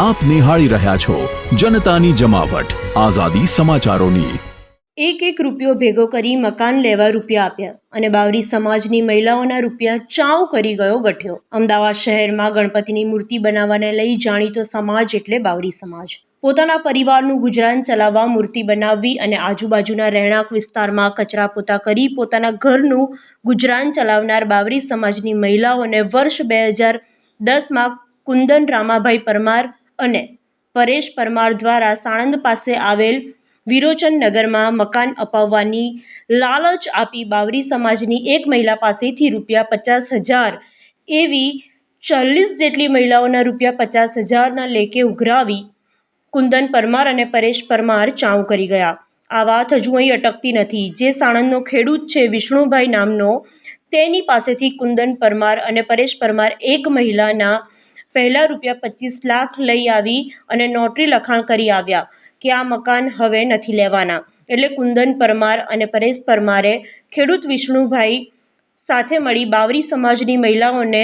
આપ નિહાળી રહ્યા છો જનતાની જમાવટ. આઝાદી સમાચારોની. એક એક રૂપિયો ભેગો કરી મકાન લેવા રૂપિયા આપ્યા અને બાવરી સમાજની મહિલાઓના રૂપિયા ચાઉ કરી ગયો ગઠ્યો. અમદાવાદ શહેરમાં ગણપતિની મૂર્તિ બનાવવાને લઈ જાણીતો સમાજ એટલે બાવરી સમાજ. પોતાના પરિવારનું ગુજરાન ચલાવવા મૂર્તિ બનાવવી અને આજુબાજુના રહેણાંક વિસ્તારમાં કચરા પોતા કરી પોતાના ઘરનું ગુજરાન ચલાવનાર બાવરી સમાજની મહિલાઓને વર્ષ બે હજાર દસમાં કુંદન રામાભાઈ પરમાર અને પરેશ પરમાર દ્વારા સાણંદ પાસે આવેલ વિરોચન નગરમાં મકાન અપાવવાની લાલચ આપી બાવરી સમાજની એક મહિલા પાસેથી રૂપિયા પચાસ હજાર એવી ચાલીસ જેટલી મહિલાઓના રૂપિયા પચાસ હજારના લેખે ઉઘરાવી કુંદન પરમાર અને પરેશ પરમાર ચાઉ કરી ગયા. આ વાત હજુ અહીં અટકતી નથી. જે સાણંદનો ખેડૂત છે વિષ્ણુભાઈ નામનો, તેની પાસેથી કુંદન પરમાર અને પરેશ પરમાર એક મહિલાના પહેલા રૂપિયા પચીસ લાખ લઈ આવી અને નોટરી લખાણ કરી આવ્યા કે આ મકાન હવે નથી લેવાના. એટલે કુંદન પરમાર અને પરેશ પરમારે ખેડૂત વિષ્ણુભાઈ સાથે મળી બાવરી સમાજની મહિલાઓને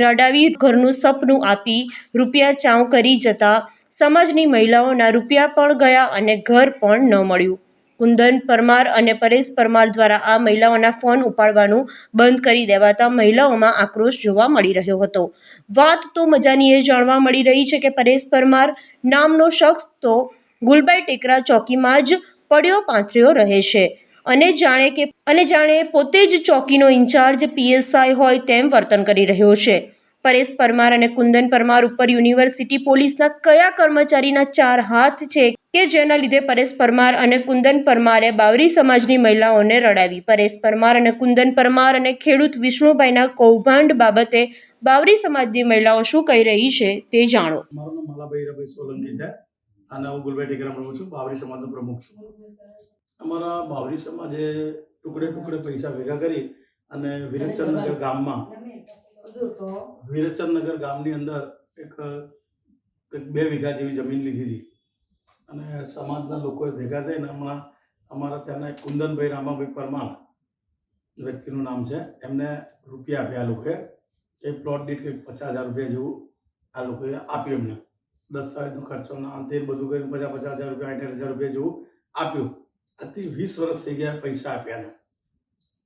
રડાવી ઘરનું સપનું આપી રૂપિયા ચાઉ કરી જતા સમાજની મહિલાઓના રૂપિયા પણ ગયા અને ઘર પણ ન મળ્યું. કુંદન પરમાર અને પરેશ પરમાર દ્વારા આ મહિલાઓના ફોન ઉપાડવાનું બંધ કરી દેવાતા મહિલાઓમાં આક્રોશ જોવા મળી રહ્યો હતો. વાત તો મજાની એ જાણવા મળી રહી છે કે પરેશ પરમાર નામનો શખ્સ તો ગુલબાઈ ટેકરા ચોકીમાં જ પડ્યો પાંથર્યો રહે છે. અને જાણે કે, અને જાણે પોતે જ ચોકીનો ઇન્ચાર્જ પીએસઆઈ હોય તેમ વર્તન કરી રહ્યો છે. પરેશ પરમાર અને કુંદન પરમાર ઉપર યુનિવર્સિટી પોલીસના કયા કર્મચારીના ચાર હાથ છે કે જેના લીધે પરેશ પરમાર અને કુંદન પરમારે બાવરી સમાજની મહિલાઓને રડાવી? પરેશ પરમાર અને કુંદન પરમાર અને ખેડૂત વિષ્ણુભાઈના કૌભાંડ બાબતે બાવરી સમાજની મહિલાઓ શું કહી રહી છે તે જાણો. મારું નામ માલાભાઈ રભાઈ સોલંકી છે. અને હું ગુલભાઈ ટેકરામ રહું છું. બાવરી સમાજનો પ્રમુખ છું. અમારા બાવરી સમાજે ટુકડે ટુકડે પૈસા ભેગા કરી અને વિરચંદનગર ગામમાં વિરચંદનગર ગામની અંદર એક બે વીઘા જેવી જમીન લીધી હતી. અને સમાજના લોકોએ ભેગા થઈને હમણાં અમારા ત્યાંના કુંદનભાઈ રામાભાઈ પરમાર વ્યક્તિનું નામ છે. એમને રૂપિયા આપ્યા લોકોએ. એ પ્લોટ દીઠ કંઈક પચાસ હજાર રૂપિયા જેવું આ લોકોએ આપ્યું એમને. દસ્તાવેજનો ખર્ચો ના અંતે બધું કરીને પચાસ પચાસ હજાર રૂપિયા, આઠ હજાર રૂપિયા જેવું આપ્યું. આજથી વીસ વર્ષ થઈ ગયા પૈસા આપ્યાને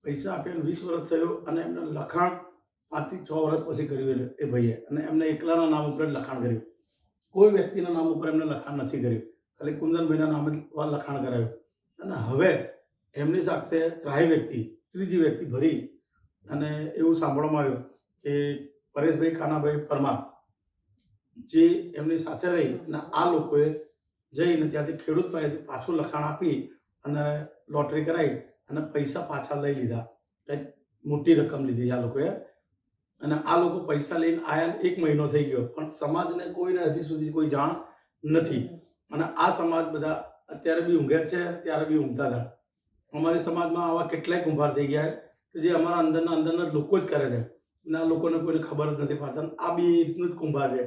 પૈસા આપ્યા વીસ વર્ષ થયું અને એમને લખાણ પાંચથી છ વર્ષ પછી કર્યું એ- ભાઈએ. અને એમને એકલાના નામ ઉપર લખાણ કર્યું. કોઈ વ્યક્તિના નામ ઉપર એમને લખાણ નથી કર્યું. ખાલી કુંદનભાઈના નામે લખાણ કરાયું. અને હવે એમની સાથે ત્રાહી વ્યક્તિ, ત્રીજી વ્યક્તિ ભરી અને એવું સાંભળવામાં આવ્યું કે પરેશભાઈ કાનાભાઈ પરમાર, જે એમની સાથે રહી અને આ લોકોએ જઈને ત્યાંથી ખેડૂત પાસેથી પાછું લખાણ આપી અને લોટરી કરાવી અને પૈસા પાછા લઈ લીધા. કંઈક મોટી રકમ લીધી આ લોકોએ. અને આ લોકો પૈસા લઈને આયા એક મહિનો થઈ ગયો, પણ સમાજને કોઈને હજી સુધી કોઈ જાણ નથી. અને આ સમાજ બધા અત્યારે બી ઊંઘ્યા છે ત્યારે બી ઊંઘતા હતા. અમારી સમાજમાં આવા કેટલાય કુંભાર થઈ ગયા કે જે અમારા અંદરના અંદરના લોકો જ કરે છે. આ લોકોને કોઈને ખબર જ નથી પાડતા. આ બી રીતનું જ કુંભાર છે.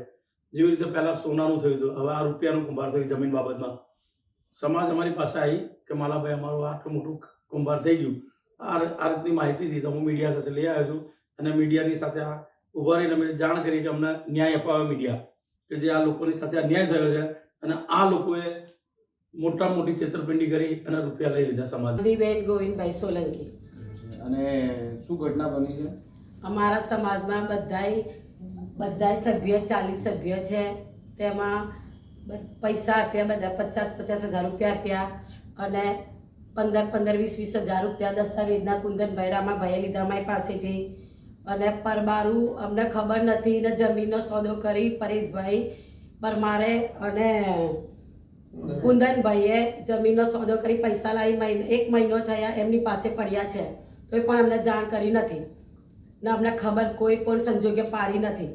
જેવી રીતે પહેલાં સોનાનું થયું હતું હવે આ રૂપિયાનું કુંભાર થયું જમીન બાબતમાં. સમાજ અમારી પાસે આવી કે માલાભાઈ અમારું આટલું મોટું કુંભાર થઈ ગયું. આ આ રીતની માહિતીથી તો હું મીડિયા સાથે લઈ આવ્યો છું. અને મીડિયાની સાથે આ ઊભા રહીને અમે જાણ કરી કે અમને ન્યાય અપાવે મીડિયા. કે જે આ લોકોની સાથે અન્યાય થયો છે અને આ લોકોએ મોટા મોટી છેતરપિંડી કરી અને રૂપિયા લઈ લીધા સમાજ ગોવિંદભાઈ સોલંકી. અને શું ઘટના બની છે? અમારા સમાજમાં બધાય બધાય સભ્ય ચાલીસ સભ્ય છે. તેમાં પૈસા આપ્યા બધા પચાસ પચાસ હજાર રૂપિયા આપ્યા અને પંદર પંદર વીસ વીસ હજાર રૂપિયા દસ્તાવેજના કુંદનભાઈ રામાભાઈએ લીધા અમારી પાસેથી. અને પરબારું અમને ખબર નથી ને જમીનનો સોદો કરી પરેશભાઈ પરમારે અને કુંદનભાઈએ જમીનનો સોદો કરી પૈસા લાવી મહિનો એક મહિનો થયા એમની પાસે પડ્યા છે. તોય પણ અમને જાણ કરી નથી. ને અમને ખબર કોઈ પણ સંજોગે પાડી નથી.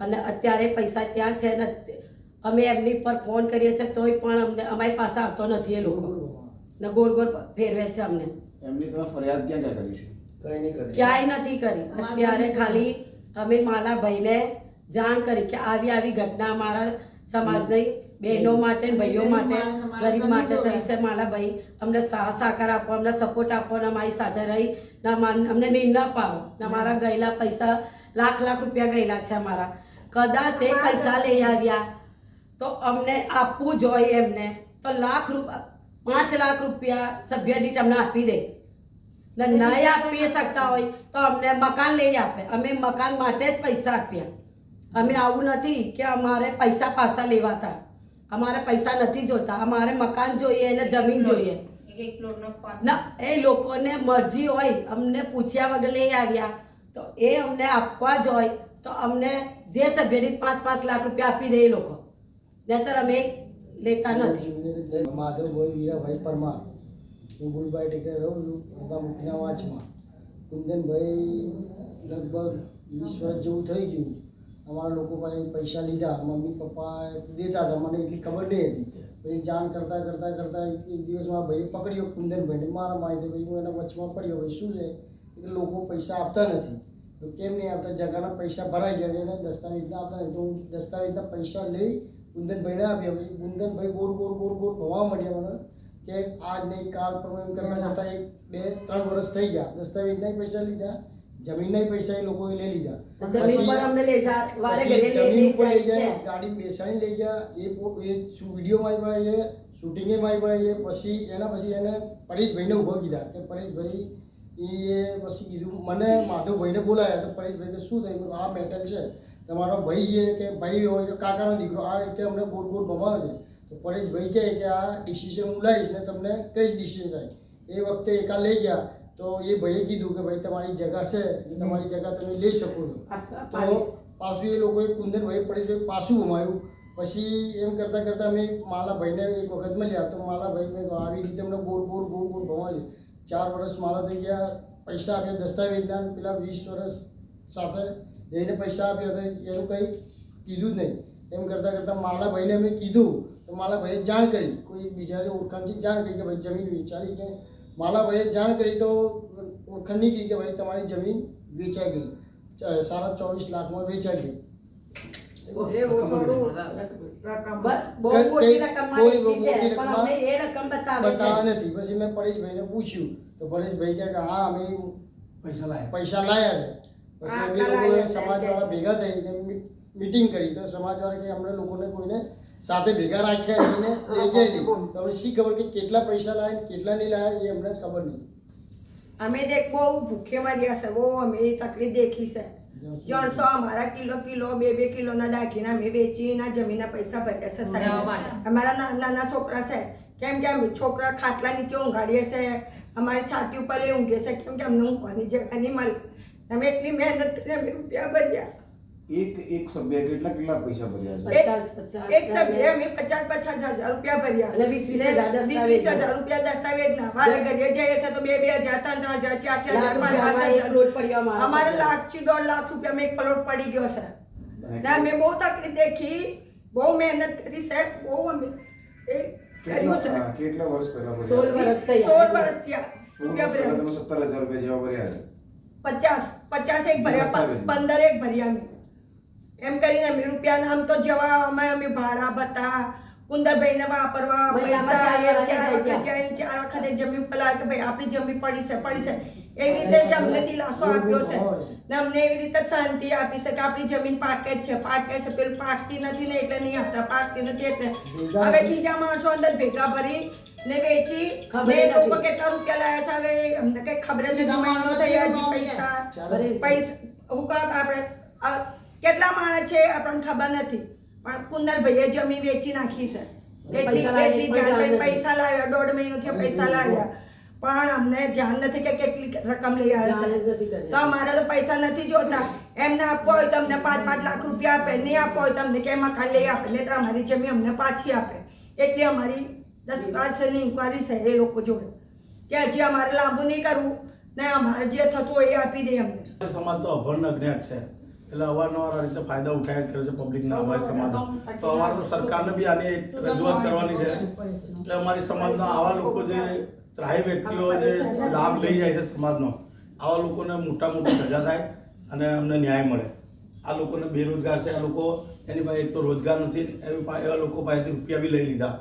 અને અત્યારે પૈસા ત્યાં છે ને અમે એમની પર ફોન કરીએ છીએ તોય પણ અમને અમારી પાસે આવતો નથી એ લોકો. ને ગોળ ગોળ ફેરવે છે અમને. એમની તમે ફરિયાદ ક્યાં ક્યાં કરી છે? ક્યાંય નથી કરી. અત્યારે ખાલી અમે માલાભાઈને જાણ કરી કે આવી આવી ઘટના અમારા સમાજની બહેનો માટે ભાઈઓ માટે ગરીબ માટે થઈ છે માલાભાઈ અમને સાકાર આપો અમને સપોર્ટ આપો ને અમારી સાથે રહી. અમને નિર્ણય પાડો. ને અમારા ગયેલા પૈસા લાખ લાખ રૂપિયા ગયેલા છે અમારા. કદાચ એ પૈસા લઈ આવ્યા તો અમને આપવું જોઈએ એમને. તો લાખ રૂપિયા પાંચ લાખ રૂપિયા સભ્ય દીઠ અમને આપી દે. ને નહીં આપી શકતા હોય તો અમને મકાન લઈ આપે. અમે મકાન માટે જ પૈસા આપ્યા. અમે આવું નથી કે અમારે પૈસા પાછા લેવાતા. અમારે પૈસા નથી જોતા. અમારે મકાન જોઈએ અને જમીન જોઈએ. ના એ લોકોને મરજી હોય અમને પૂછ્યા વગર લઈ આવ્યા. તો એ અમને આપવા જ હોય તો અમને જે સભ્યની પાંચ પાંચ લાખ રૂપિયા આપી દે એ લોકો. નહીતર અમે લેતા નથી. માધવભાઈ વીરાભાઈ પરમાર. હું ગુલભાઈ ટેકરે રહું છું અમદા મુખીના વાંચમાં. કુંદનભાઈ લગભગ વીસ વર્ષ જેવું થઈ ગયું. અમારા લોકો પાસે પૈસા લીધા મમ્મી પપ્પા દેતા હતા મને એટલી ખબર નહીં હતી પછી જાણ કરતાં કરતાં કરતાં એક એક દિવસ મારા ભાઈએ પકડ્યો કુંદનભાઈને મારા માહિતી પછી હું એના વચમાં પડ્યો ભાઈ શું છે કે લોકો પૈસા આપતા નથી તો કેમ નહીં આપતા જગાના પૈસા ભરાઈ ગયા છે અને દસ્તાવેજના આપતા નથી તો હું દસ્તાવેજના પૈસા લઈ કુંદનભાઈને આપ્યા પછી કુંદનભાઈ ગોળ ગોળ ગોળ ગોળ ભણવા માંડ્યા મને કે આજ નહીં કાલ પરમ એમ કરતાં કરતાં એક બે ત્રણ વર્ષ થઈ ગયા દસ્તાવેજના પૈસા લીધા જમીનના પૈસા એ લોકોએ લઈ લીધા. જમીન જા ઉપર લઈ જાય ગાડી બેસાડી લઈ ગયા એ એ શું વિડીયોમાં આવ્યા છે શૂટિંગેમાં આવ્યા છે પછી એના પછી એને પરેશભાઈને ઊભો કીધા કે પરેશભાઈ એ પછી કીધું મને માધવભાઈને બોલાયા. તો પરેશભાઈ કે શું થયું? આ મેટર છે તમારો ભાઈ છે કે ભાઈ હોય તો કાકાનો દીકરો આ રીતે અમને ગોળ ગોળ ભમાવે છે. તો પરેશભાઈ કહે કે આ ડિસિઝન હું લઈશ ને તમને કઈ ડિસિઝન થાય? એ વખતે એકા લઈ ગયા. તો એ ભાઈએ કીધું કે ભાઈ તમારી જગા છે એટલે તમારી જગા તમે લઈ શકો છો આપવા તો પાડીશ. પાછું એ લોકોએ કુંદનભાઈ પરેશભાઈ પાછું ગુમાવ્યું પછી એમ કરતાં કરતાં મેં માલાભાઈને એક વખત મળ્યા તો માલાભાઈ મેં કીધું, આવી રીતે અમને ગોળ ગોળ ગોળ ગોળ ભમાવ્યું ચાર વર્ષ મારા થઈ ગયા પૈસા આપ્યા દસ્તાવેજના ને પેલા વીસ વર્ષ સાથે રહીને પૈસા આપ્યા તો એનું કંઈ કીધું જ નહીં એમ કરતાં કરતાં માલાભાઈને એમને કીધું તો માલાભાઈએ જાણ કરી કોઈ બીજાને ઓળખાણથી જાણ કરી કે ભાઈ જમીન વેચારી છે માલાભાઈએ જાણ કરી તો ઓળખાણ કરી કે ભાઈ તમારી જમીન વેચાઈ ગઈ. સાડા ચોવીસ લાખમાં વેચાઈ ગઈ. પછી મેં પરેશભાઈને પૂછ્યું. તો પરેશભાઈ કે હા અમે પૈસા લાય. પૈસા લાયા છે. પછી અમે લોકોએ સમાજવાળા ભેગા થઈ મીટિંગ કરી. તો સમાજવાળા કે અમને લોકોને કોઈને સાથે ભેગા રાખ્યા એને લઈ જાય નહીં તો શી ખબર કે કેટલા પૈસા લાયા કેટલા નહીં લાવે એ અમને ખબર નહીં. અમે દેખ બહુ ભૂખે માર્યા છે બહુ અમે તકલીફ દેખી છે. જણસો અમારા કિલો કિલો બે બે કિલોના દાખીના અમે વેચીના જમીનના પૈસા ભર્યા છે સાહેબ. અમારા નાના નાના છોકરા છે. કેમ કે અમે છોકરા ખાટલા નીચે ઊંઘાડીએ છે અમારી છાતી ઉપર એ ઊંઘે છે કેમ કે અમને ઊંઘવાની જગ્યા નહીં મળે. અમે એટલી મહેનત કરી અમે રૂપિયા ભર્યા. એક એક સભ્ય કેટલા કેટલા પૈસા ભર્યા છે પચાસ પચાસ એક સભ્ય અમે પચાસ પચાસ હજાર રૂપિયા ભર્યા અને વીસ વીસ ને હજાર વીસ દસ્તાવેજના. વીસ હજાર રૂપિયા દસ્તાવેજના વારે ઘડીએ જઈએ છે તો બે બે હજાર ત્રણ ત્રણ હજાર ચાર ચાર હજાર પાંચ પાંચ લાખ રૂપિયામાં એક હજાર. પ્લોટ પડ્યો અમારા અમારે સાથે. લાખથી દોઢ લાખ રૂપિયા એક પ્લોટ પડી ગયો છે. ને અમે બહુ તકલીફ દેખી. બહુ મહેનત કરી છે. બહુ અમે એ કર્યું છે. કેટલા કેટલા વર્ષ પહેલા ભર્યા? સોળ વર્ષ થયા. સોળ વર્ષ થયા. સોળ રૂપિયા વર્ષ પહેલા ભર્યા. તમે સત્તર હજાર રૂપિયા જેવા ભર્યા છે. પચાસ પચાસ એક ભર્યા. દસ્તાવેજ. પંદર એક ભર્યા અમે. એમ કરીને અમે રૂપિયા આમ તો જવા અમે અમે ભાડા ભત્તા કુંદરભાઈને વાપરવા પૈસા ચાર વખત વખત ચાર વખતે જમી પેલા કે ભાઈ આપણી જમી પડી છે પડી છે. એવી રીતે જ અમને દિલાસો આપ્યો છે. ને અમને એવી રીતે જ શાંતિ આપી છે કે આપણી જમીન પાકે જ છે પાકે છે. પેલું પાકતી નથી ને એટલે નહીં આપતા પાકતી નથી એટલે. હવે બીજા માણસો અંદર ભેગા ભરી ને વેચી બે ને લોકો કેટલા રૂપિયા લાયા છે હવે? અમને કઈ ખબર જ નથી મહિનો થયા હજી પૈસા. પૈસા હું કહું આપણે આ કેટલા માણસ છે આપણને ખબર નથી. પણ કુંદરભાઈએ જમી વેચી નાખી છે. એટલી એટલી ધ્યાન પૈસા લાવ્યા દોઢ મહિનો થયો પૈસા લાવ્યા. પણ અમને ધ્યાન નથી કે કેટલી રકમ લઈ આવે છે. તો અમારે તો પૈસા નથી જોતા. એમને આપવો હોય તો અમને પાંચ પાંચ લાખ રૂપિયા આપે. નહીં આપવો હોય તો અમને કે મકાન લઈ આપે. નહીં અમારી જમીન અમને પાછી આપે. એટલી અમારી દસ વર્ષની ઇન્કવાયરી છે એ લોકો જોડે. કે હજી અમારે લાંબુ નહીં કરવું. ને અમારે જે થતું હોય એ આપી દે અમને. સમાજ તો અભણ અજ્ઞાત છે. એટલે અવારનવાર આ રીતે ફાયદા ઉઠાયા કરે છે પબ્લિકના અમારી સમાજના. તો અમારે તો સરકારને બી આની રજૂઆત કરવાની છે. એટલે અમારી સમાજના આવા લોકો જે ત્રાહી વ્યક્તિઓ જે લાભ લઈ જાય છે સમાજનો આવા લોકોને મોટા મોટી સજા થાય અને અમને ન્યાય મળે. આ લોકોને બેરોજગાર છે આ લોકો એની પાસે એક તો રોજગાર નથી એવી એવા લોકો પાસેથી રૂપિયા બી લઈ લીધા.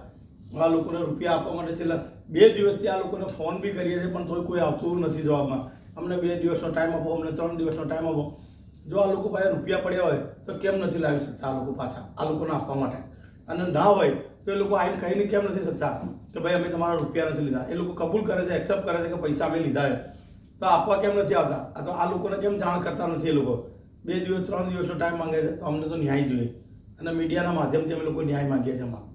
આ લોકોને રૂપિયા આપવા માટે છેલ્લા બે દિવસથી આ લોકોને ફોન બી કરીએ છીએ પણ તોય કોઈ આવતું નથી જવાબમાં. અમને બે દિવસનો ટાઈમ આપો અમને ત્રણ દિવસનો ટાઈમ આપો. જો આ લોકો પાસે રૂપિયા પડ્યા હોય તો કેમ નથી લાવી શકતા આ લોકો પાછા? આ લોકોને આપવા માટે. અને ના હોય તો એ લોકો આવીને કહીને કેમ નથી શકતા કે ભાઈ અમે તમારા રૂપિયા નથી લીધા. એ લોકો કબૂલ કરે છે એક્સેપ્ટ કરે છે કે પૈસા અમે લીધા છે. તો આપવા કેમ નથી આવતા? તો આ લોકોને કેમ જાણ કરતા નથી એ લોકો? બે દિવસ, ત્રણ દિવસનો ટાઈમ માંગે છે તો અમને તો ન્યાય જોઈએ. અને મીડિયાના માધ્યમથી અમે લોકો ન્યાય માંગીએ છીએ એમાં.